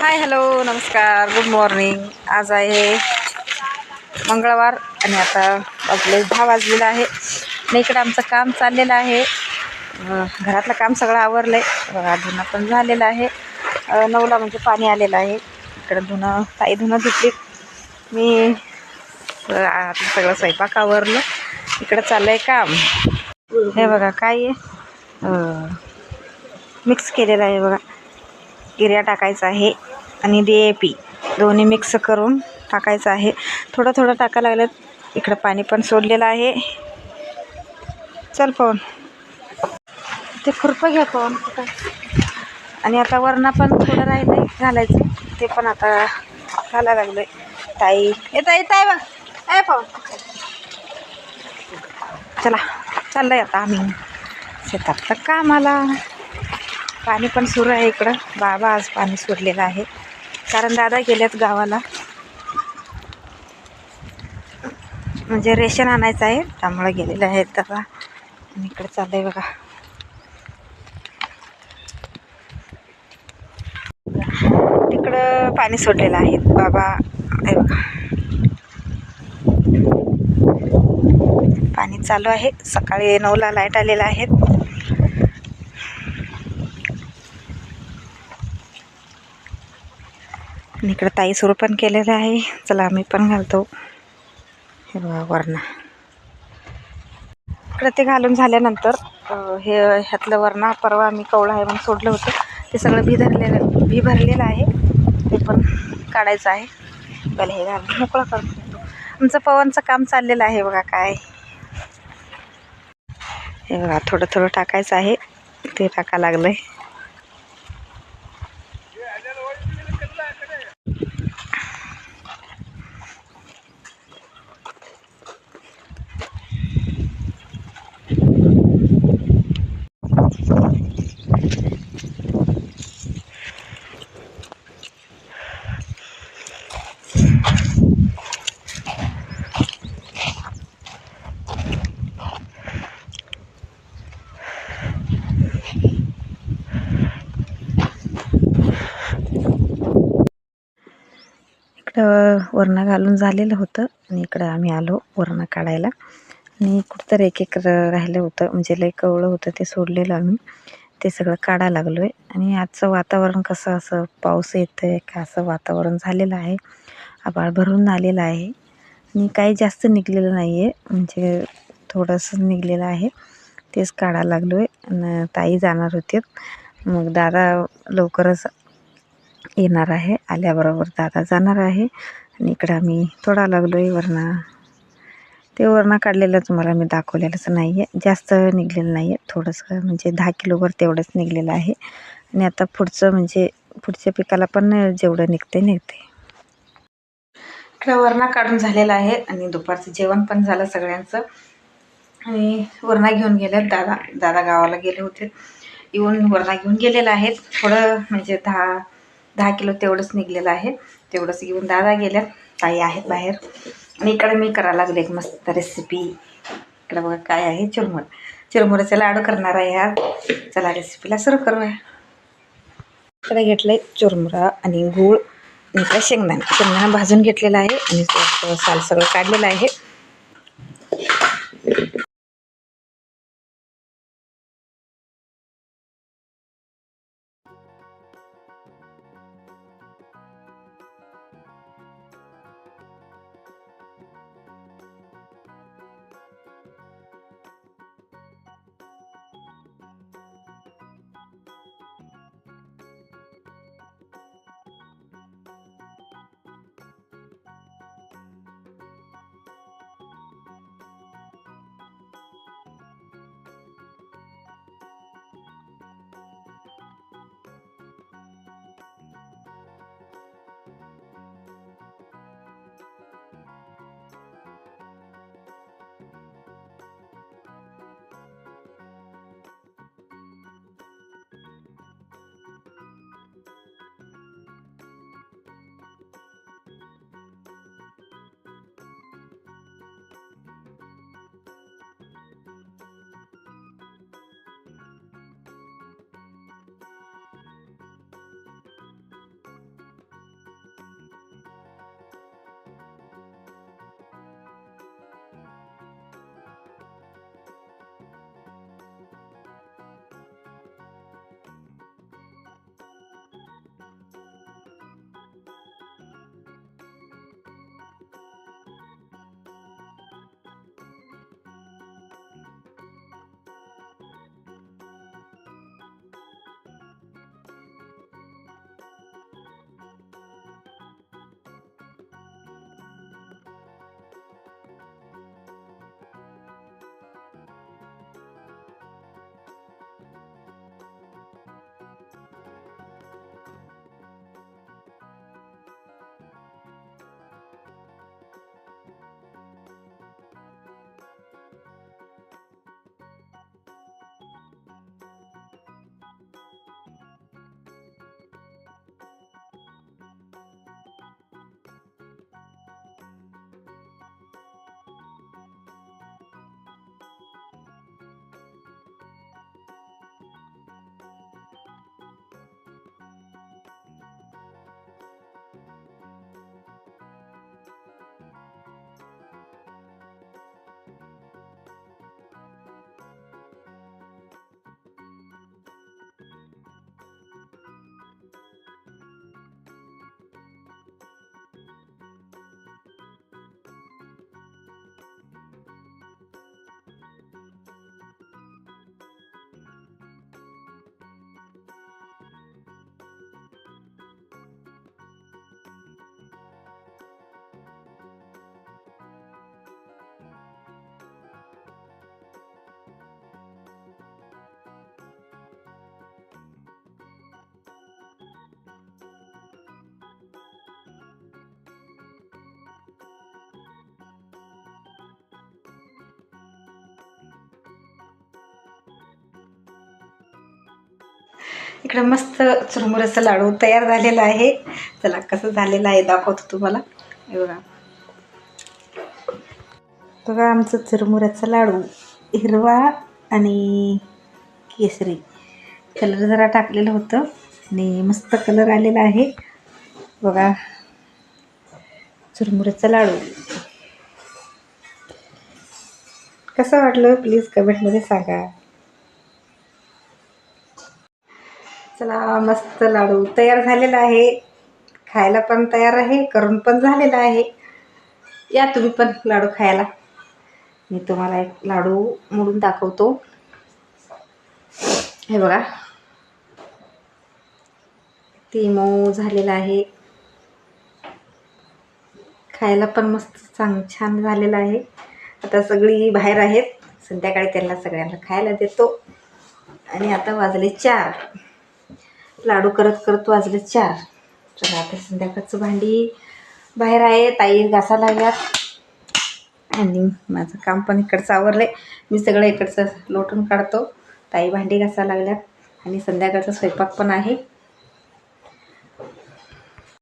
हाय hello नमस्कार good morning आज आहे मंगळवार आणि आता आपले दहा वाजलेलं आहे. आणि इकडं आमचं काम चाललेलं आहे. घरातलं काम सगळं आवरलं आहे बघा धुणं पण झालेलं आहे. नऊला म्हणजे पाणी आलेलं आहे. इकडं धुणं ताई धुणं धुतली. मी आता सगळं स्वयंपाक आवरलं. इकडं चाललं आहे काम. हे बघा काय आहे? मिक्स केलेलं आहे बघा. किऱ्या टाकायचा आहे. आणि डी ए पी दोन्ही मिक्स करून टाकायचं आहे. थोडं थोडं टाकायला लागलं इकडं पाणी पण सोडलेलं आहे. चल पाहून ते खुरपं घ्या पाहून कुठं आणि आता वरणा पण थोडं राहिलं आहे घालायचं. ते पण आता घालायला लागलं आहे ताई. येता ताई ताई बघ. आहे पाहून चला चाललं आहे आता आम्ही. शेतातलं कामाला. पाणी पण सुरू आहे इकडं. बाबा आज पाणी सोडलेलं आहे. कारण दादा गेल्यात गावाला. म्हणजे रेशन आणायचं आहे त्यामुळे गेलेलं आहे दादा आणि इकडे चाललंय आहे बघा. तिकडं पाणी सोडलेलं आहे. बाबा हे बघा. पाणी चालू आहे. सकाळी नऊला लाइट आलेला आहे. आणि इकडं ताई सुरू पण केलेलं आहे. चला आम्ही पण घालतो. हे बघा वरणा. इकडं ते घालून झाल्यानंतर हे ह्यातलं वरणा परवा आम्ही कवळा आहे म्हणून सोडलं होतं. ते सगळं भी धरलेलं भी भरलेलं आहे. ते पण काढायचं आहे. पहिले हे घालून मोकळं करतो आमचं पवनचं काम चाललेलं आहे बघा काय. हे बघा थोडं थोडं टाकायचं आहे. ते टाका लागलं आहे इकडं वरणं घालून झालेलं होतं. आणि इकडं आम्ही आलो वरणं काढायला. आणि कुठं तर एक एक राहिलं होतं. म्हणजे लई कवळं होतं ते सोडलेलं आम्ही. ते सगळं काढायला लागलो आहे आणि आजचं वातावरण कसं असं पाऊस येतं आहे का? असं वातावरण झालेलं आहे. आभाळ भरून आलेलं आहे. आणि काही जास्त निघलेलं नाही आहे म्हणजे थोडंसं निघलेलं आहे. तेच काढायला लागलो आहे आणि ताई जाणार होते. मग दादा लवकरच येणार आहे आल्याबरोबर दादा जाणार आहे. आणि इकडं आम्ही थोडा लागलो आहे वरणा. ते वरणा काढलेलं तुम्हाला मी दाखवलेलंच नाही आहे जास्त निघलेलं नाही आहे थोडंसं म्हणजे दहा किलोवर तेवढंच निघलेलं आहे. आणि आता पुढचं म्हणजे पुढच्या पिकाला पण जेवढं निघते निघते इकडं वरणा काढून झालेला आहे आणि दुपारचं जेवण पण झालं सगळ्यांचं. आणि वरणा घेऊन गेले दादा. दादा गावाला गेले होते. येऊन वरणा घेऊन गेलेला आहे थोडं म्हणजे दहा दहा किलो तेवढंच निघलेलं आहे. तेवढंच घेऊन दादा गेल्यात ताई आहेत बाहेर. आणि इकडे मी करायला लागले एक मस्त रेसिपी इकडे बघा काय आहे. चिरमुर. चुरमुराचा लाडू करणार आहे आज चला रेसिपीला सुरू करूया. इकडे घेतलं आहे चुरमुरा आणि गूळ. आणि इकडे शेंगदाणा. शेंगदाणा भाजून घेतलेला आहे. आणि साल सगळं काढलेलं आहे. इकडं मस्त चुरमुऱ्याचा लाडू तयार झालेला आहे. चला कसं झालेलं आहे दाखवतो तुम्हाला. हे बघा. बघा आमचं चुरमुऱ्याचा लाडू. हिरवा आणि केसरी. कलर जरा टाकलेलं होतं आणि मस्त कलर आलेला आहे. बघा. चुरमुऱ्याचा लाडू. कसं वाटलं? प्लीज कमेंटमध्ये सांगा. चला मस्त लाडू तयार झालेला आहे. खायला पण तयार आहे करून पण झालेला आहे. या तुम्ही पण लाडू खायला. मी तुम्हाला एक लाडू मोडून दाखवतो. हे बघा. ती मऊ झालेला आहे. खायला पण मस्त चांग छान झालेलं आहे. आता सगळी बाहेर आहेत. संध्याकाळी त्यांना सगळ्यांना खायला देतो. आणि आता वाजले चार. लाडू करत करत वाजले चार. तर आता संध्याकाळचं भांडी बाहेर आहे. ताई घासा लागल्यात. आणि माझं काम पण इकडचं आवरलं आहे मी सगळं इकडचं लोटून काढतो. ताई भांडी घासा लागल्यात. आणि संध्याकाळचा स्वयंपाक पण आहे.